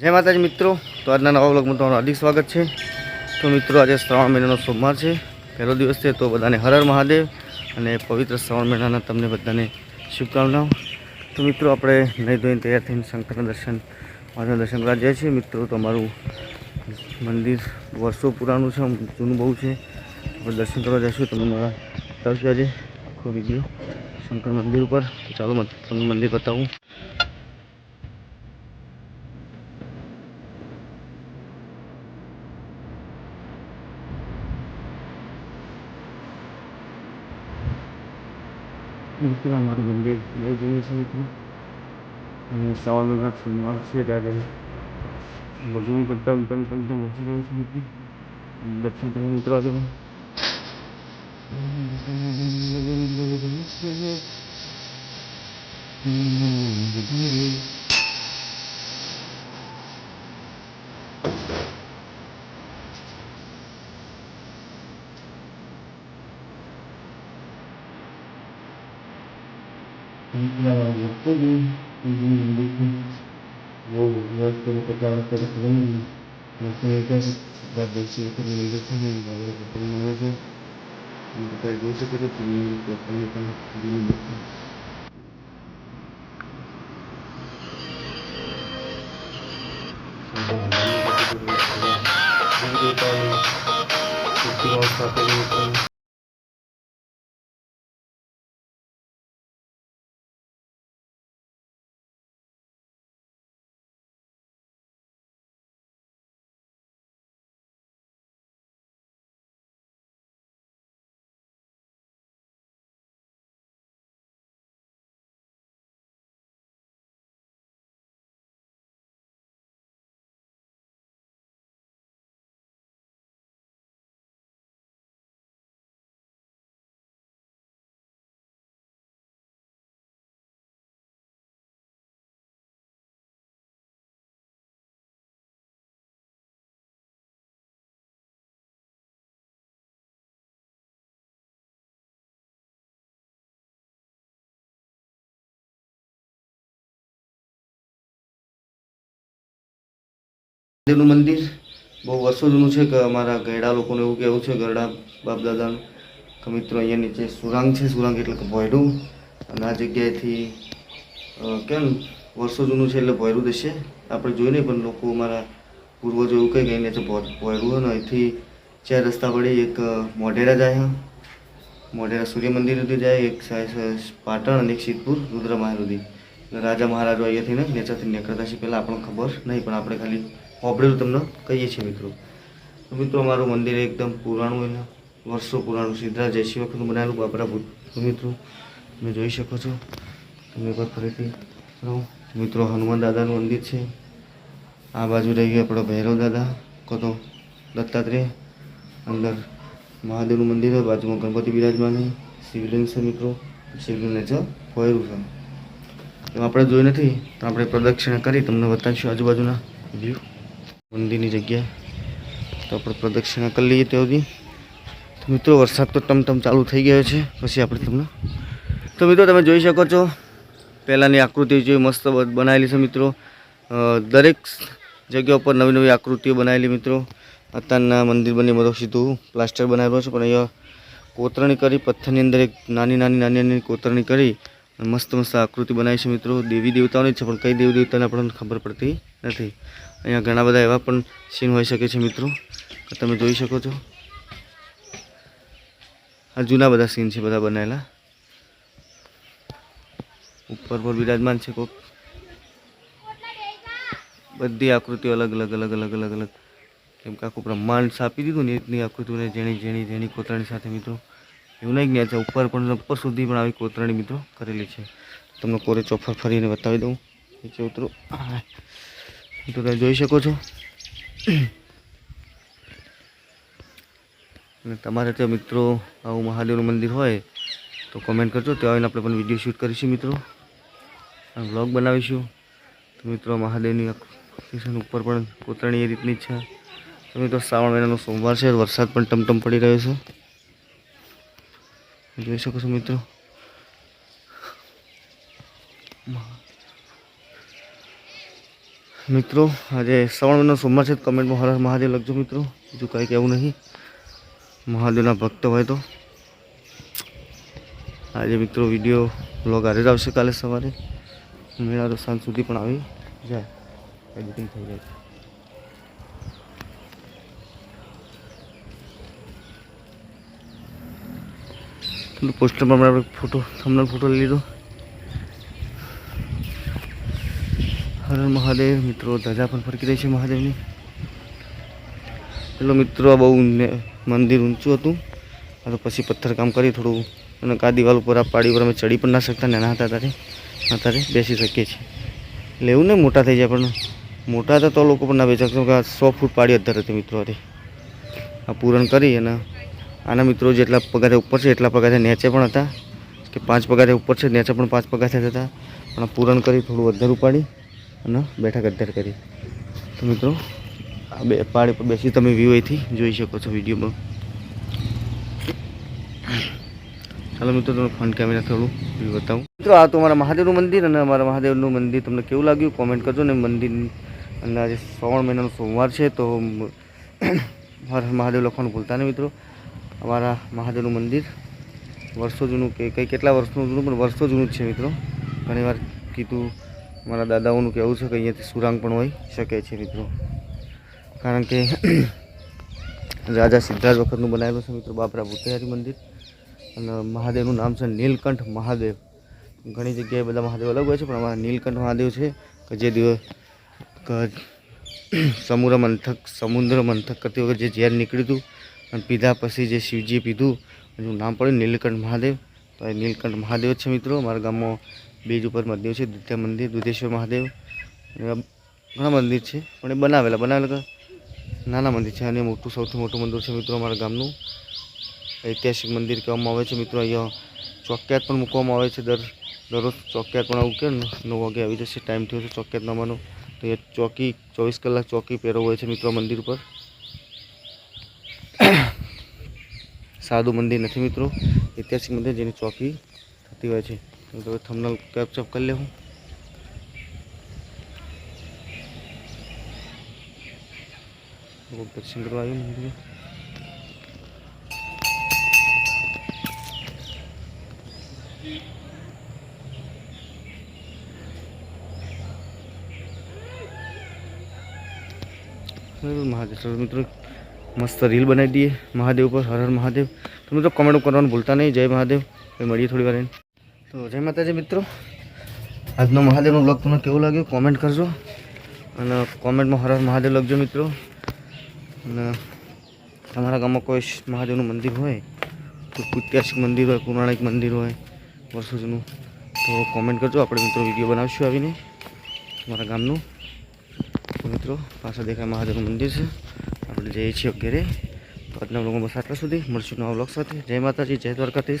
જય માતાજી મિત્રો. તો આજના નવા વ્લોગમાં તમારું હાર્દિક સ્વાગત છે. તો મિત્રો, આજે શ્રાવણ મહિનાનો સોમવાર છે. પહેલો દિવસ છે તો બધાને હર હર મહાદેવ અને પવિત્ર શ્રાવણ મહિનાના તમને બધાને શુભકામનાઓ. તો મિત્રો, આપણે નહીં ધોઈને તૈયાર થઈને શંકરના દર્શન મહાદેવના દર્શન કરવા જઈએ છીએ. મિત્રો, તો અમારું મંદિર વર્ષો પુરાણું છે જૂનું બહુ છે. આપણે દર્શન કરવા જઈશું. તમે મારા બતાવશું આજે આખો વીડિયો શંકર મંદિર ઉપર. ચાલો તમને મંદિર બતાવું. बिल्कुल हमारे बंदे ले गई सही थी हमें सवाल लगा फ़िल्म से डर रही बजून करता उतर उतरते बची गई सही थी बच्चे तो उतरा दो Mm-hmm. મિત્રો અમારું મંદિર બહુ જૂનું છે મિત્રો અને શ્રાવણ મહિના સોમવાર છે ત્યારે બધું કરતા કરતા કરતા વધી ગયું છે મિત્રો દર્શન કરી મિત્રો આજે સાથે મહાદેવનું મંદિર. બહુ વર્ષો જૂનું છે કે અમારા ગરડા લોકોનું એવું કહેવું છે, ગરડા બાપ દાદાનું કે મિત્રો અહીંયા નીચે સુરાંગ છે, સુરાંગ એટલે કે ભોયડું. અને આ જગ્યાએથી કેમ વર્ષો જૂનું છે એટલે ભોયરું દેશે. આપણે જોયું નહીં, પણ લોકો અમારા પૂર્વજો એવું કંઈ ગઈને છે ભોયરું હોય અહીંથી ચાર રસ્તા પડી એક મોઢેરા જાય. મોઢેરા સૂર્ય મંદિર સુધી જાય, એક પાટણ અને એક સિદ્ધપુર રુદ્ર મહાલ સુધી રાજા મહારાજો અહીંયાથી ને નેચાથી નીકળતા છે, પહેલાં આપણને ખબર નહીં, પણ આપણે ખાલી હોબળેલું તમને કહીએ છીએ મિત્રો. તો મિત્રો, અમારું મંદિર એકદમ પુરાણું એને, વર્ષો પુરાણું. સિદ્ધરાજ જયસિંહ વખતનું બનાવેલું બાબરા ભૂત. મિત્રો, તમે જોઈ શકો છો. તમે પર ફરીથી રહો. મિત્રો, હનુમાન દાદાનું મંદિર છે. આ બાજુ રહી ગયું આપણો ભૈરવ દાદા કો તો દત્તાત્રેય. અંદર મહાદેવનું મંદિર હોય બાજુમાં ગણપતિ બિરાજમાન શિવલિંગ છે મિત્રો. શિવલિંગને છે ફોયરું છે. આપણે જોઈ નથી, તો આપણે પ્રદક્ષિણા કરી તમને બતાવીશું આજુબાજુના વ્યૂ મંદિરની જગ્યાએ. તો આપણે પ્રદક્ષિણા કરી લઈએ ત્યાં સુધી. મિત્રો, વરસાદ તો ટમટમ ચાલુ થઈ ગયો છે. પછી આપણે તમને, તો મિત્રો, તમે જોઈ શકો છો, પહેલાંની આકૃતિ જે મસ્ત બનાવેલી છે મિત્રો. દરેક જગ્યા ઉપર નવી નવી આકૃતિઓ બનાવેલી મિત્રો. અત્યારના મંદિર બની બધું સીધું પ્લાસ્ટર બનાવેલું છે, પણ અહીંયા કોતરણી કરી, પથ્થરની અંદર એક નાની નાની નાની નાની કોતરણી કરી મસ્ત મસ્ત આકૃતિ બનાવી છે મિત્રો. દેવી દેવતાઓની છે, પણ કઈ દેવી દેવતાને આપણને ખબર પડતી નથી. અહીંયા ઘણા બધા એવા પણ સીન હોઈ શકે છે મિત્રો. તમે જોઈ શકો છો. આ જૂના બધા સીન છે બધા બનાવેલા ઉપર પર બિરાજમાન છે કોક. બધી આકૃતિઓ અલગ અલગ અલગ અલગ અલગ અલગ. કેમ કે આખું બ્રહ્માંડ સાપી દીધું ને એટલી આકૃતિઓને જેણી જેણી જેણી કોતરણી સાથે મિત્રો. એવું નહીં જ્ઞાન છે ઉપર પણ ઉપર સુધી પણ આવી કોતરણી મિત્રો કરેલી છે. તમને કોરે ચોફર ફરીને બતાવી દઉં. નીચે ઉતરો. તો તમે જોઈ શકો છો. અને તમારે ત્યાં મિત્રો આવું મહાદેવનું મંદિર હોય, તો કોમેન્ટ કરજો. ત્યાં આવીને આપણે પણ વીડિયો શૂટ કરીશું મિત્રો. વ્લોગ બનાવીશું. તો મિત્રો મહાદેવની સ્ટેશન ઉપર પણ કોતરણી એ રીતની છે. તો મિત્રો, શ્રાવણ મહિનાનો સોમવાર છે. વરસાદ પણ ટમટમ પડી રહ્યો છે. જોઈ શકો છો મિત્રો. મિત્રો, આજે શ્રવણ મહિનો, સોમવાર છે કમેન્ટમાં હર મહાદેવ લખજો મિત્રો. બીજું કંઈ કહેવું નહીં. મહાદેવના ભક્ત હોય તો. આજે મિત્રો વીડિયો બ્લોગ આજે જ આવશે કાલે સવારે. મેળા તો સાંજ સુધી પણ આવી જાય. એડિટિંગ થઈ જાય. પેલું પોસ્ટર પર આપણે ફોટો થમનલ ફોટો લઈ લીધો. હર મહાદેવ, મિત્રો, ધજા પણ ફરકી રહી છે મહાદેવની. પેલો મિત્રો બહુ મંદિર ઊંચું હતું. તો પછી પથ્થરકામ કરી થોડું અને કા દિવાલ ઉપર આ પાડી ઉપર અમે ચડી પણ ના શકતા, નાના હતા ત્યારે. અત્યારે બેસી શકીએ છીએ. એટલે એવું નહીં મોટા થઈ જાય, પણ મોટા હતા તો લોકો પણ ના બેસી શકતા. સો ફૂટ પાડી અત્યારે હતી મિત્રો હતી આ પૂરણ કરી અને આના મિત્રો જેટલા પગારે ઉપર છે, એટલા પગારે નીચે પણ હતા. કે પાંચ પગારે ઉપર છે, નીચે પણ પાંચ પગારે હતા. પણ પૂરણ કરી થોડું વધારે ઉપાડી. અને બેઠક અધર કરી. તો મિત્રો, આ બે પાડી પર બેસી તમે વ્યૂ અહીંથી જોઈ શકો છો વિડીયોમાં. ચાલો મિત્રો, તમને ફ્રન્ટ કેમેરા થોડું વ્યૂ બતાવું. મિત્રો, આ તો અમારા મહાદેવનું મંદિર અને અમારા મહાદેવનું મંદિર તમને કેવું લાગ્યું? કોમેન્ટ કરજો ને મંદિર આજે શ્રાવણ મહિનાનો સોમવાર છે, તો મહાદેવ લખવાનું ભૂલતા નહીં મિત્રો. અમારા મહાદેવનું મંદિર વર્ષો જૂનું કે કંઈ કેટલા વર્ષનું જૂનું, પણ વર્ષો જૂનું જ છે મિત્રો. ઘણીવાર કીધું મારા દાદાઓનું કહેવું છે કે અહીંયાથી સુરાંગ પણ હોઈ શકે છે મિત્રો. કારણ કે રાજા સિદ્ધાર્થ વખતનું બનાવેલું છે મિત્રો બાબરા ભૂતેહારી મંદિર. અને મહાદેવનું નામ છે નીલકંઠ મહાદેવ. ઘણી જગ્યાએ બધા મહાદેવ અલગ હોય છે, પણ અમારા નીલકંઠ મહાદેવ છે કે જે દિવસ સમુદ્ર મંથક સમુદ્ર મંથક કરતી વખત જે ઝેર નીકળ્યું હતું અને પીધા પછી જે શિવજીએ પીધું એનું નામ પડ્યું નીલકંઠ મહાદેવ. તો એ નીલકંઠ મહાદેવ છે મિત્રો. અમારા ગામમાં બીજ ઉપર મંદિર છે, દ્વિતીય મંદિર, દુધેશ્વર મહાદેવ ઘણા મંદિર છે. પણ એ બનાવેલા બનાવેલા નાના મંદિર છે અને મોટું, સૌથી મોટું મંદિર છે મિત્રો અમારા ગામનું. ઐતિહાસિક મંદિર કહેવામાં આવે છે મિત્રો, અહીંયા ચોક્યાત પણ મૂકવામાં આવે છે. દર, દરરોજ ચોક્યાત પણ આવું કે નવ વાગે આવી જશે, ટાઈમ થયો છે ચોક્યાત નામવાનો તો એ ચોકી, ચોવીસ કલાક ચોકી પહેરો હોય છે મિત્રો મંદિર પર સાદું મંદિર નથી મિત્રો. ઐતિહાસિક મંદિર જેની ચોકી થતી હોય છે. તો હવે થંબનેલ કેપ્ચઅપ કરી લે હું દર્શન કરવા આવ્યું મંદિરે બરાબર, મહાદેવ તો મિત્રો મસ્ત રીલ બનાવી દઈએ મહાદેવ પર હર હર મહાદેવ તો મિત્રો કમેન્ટ કરવાનું ભૂલતા નહીં જય મહાદેવ તો જય માતાજી મિત્રો. આજનો મહાદેવનો બ્લોગ તમને કેવો લાગ્યો કોમેન્ટ કરજો. અને કોમેન્ટમાં હર હર મહાદેવ લખજો મિત્રો. અને તમારા ગામમાં કોઈ મહાદેવનું મંદિર હોય તો ઐતિહાસિક મંદિર હોય, પૌરાણિક મંદિર હોય વર્ષો જૂનું તો કોમેન્ટ કરજો. આપણે મિત્રો વીડિયો બનાવીશું આવીને તમારા ગામનું. મિત્રો, પાછળ દેખાય મહાદેવનું મંદિર છે. આપણે જઈએ છીએ ઘેરે. તો આજના બ્લોગમાં બસ આટલા સુધી. મળશું નવા બ્લોગ સાથે. જય માતાજી, જય દ્વારકાધીશ.